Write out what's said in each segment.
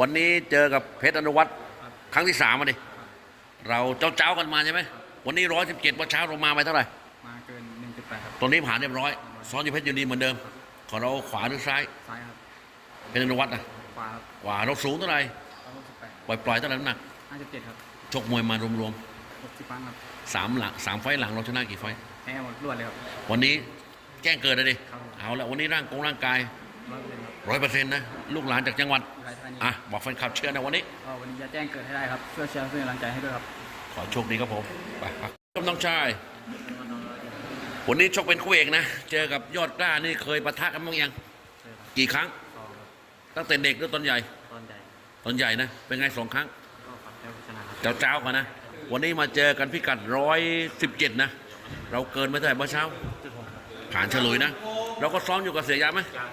วันนี้เจอกับเพชรอนุวัฒน์ครั้งที่สามมาดิเราเจ้าเจ้าๆกันมาใช่ไหมวันนี้ร้อยสิบเจ็ดวันเช้าเรามาไปเท่าไหร่มาเกิน1.8ครับตอนนี้ผ่านเรียบร้อยซ้อนอยู่เพชรยินดีเหมือนเดิม ของเราขวาหรือซ้ายซ้ายครับเพชรอนุวัฒน์นะขวาครับขวาเราสูงเท่าไหร่168ปล่อยปล่อยๆเท่าไหร่น้ำหนัก57ครับชกมวยมารวม60ครั้งครับๆสามหลังสามไฟต์หลังเราชนะกี่ไฟต์แพ้หมดรวดเลยครับวันนี้แจ้งเกิดเลยดิครับเอาละวันนี้ร่างกงร่างกาย100%ค รับร้อยเปอร์เซ็นต์นะ ลูกหลานจากจังหวัดไรท่านี้อะบอกแฟนคลับเชื่อนะวันนี้ก็วันนี้จะแจ้งเกิดให้ได้ครับช่วยเชียร์เพื่อกำลังใจให้ด้วยครับ ขอโชคดีครับผมไปพักครับน้องชายวันนี้ชกเป็นคู่เอกนะ เจอกับยอดกล้านี่เคยปะทะกันบ้างยังกี่ครั้งสองครับตั้งแต่เด็กหรือตอนใหญ่ตอนใหญ่ตอนใหญ่นะ เป็นไงสองครั้งก็ฝันแพ้ชนะครับเจ้าเจ้าๆกันนะ วันนี้มาเจอกันพิกัดร้อยสิบเจ็ดนะ เราเกินไปเท่าไหร่เมื่อเช้าจุดหกครับผ่านเฉลยนะ เราก็ซ้อมอยู่กับเสียยาไหมแล้ว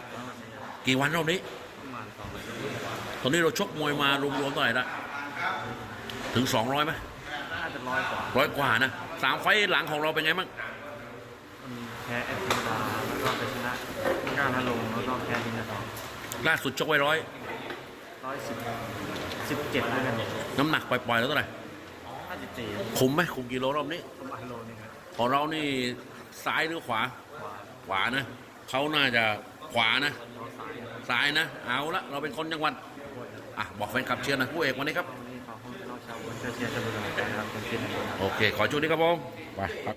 ก็เสียกี่วันรอบนี้ประมาณสองอาทิตย์ตอนนี้เราชกมวยมารวมๆเท่าไหร่ละถึง200ไหมน่าจะร้อยกว่าร้อยกว่านะสามไฟต์หลังของเราเป็นไงบ้างมีแพ้เอฟซีดาแล้วก็ไปชนะก้าวนาลงแล้วก็แพ้ดินาทองล่าสุดชกไว้ร้อยร้อยสิบสิบเจ็ดด้วยกันน้ำหนักปล่อยๆแล้วเท่าไหร่ห้าสิบสี่คุมไหมคุมกิโลรอบนี้ประมาณโลนึงครับของเรานี่ซ้ายหรือขวา ขวาขวานะเขาน่าจะขวานะเรา ซ้ายนะ เอาละเราเป็นคนจังหวัดโคตรครับอะบอกแฟนคลับเชียร์นะผู้เอกวันนี้ครับวันนี้ขอให้เราชาวบนเชียร์จะเป็นกำลังใจครับคนที่หนครับ โอเค ขอช่วยนี้ครับผม ไปครับ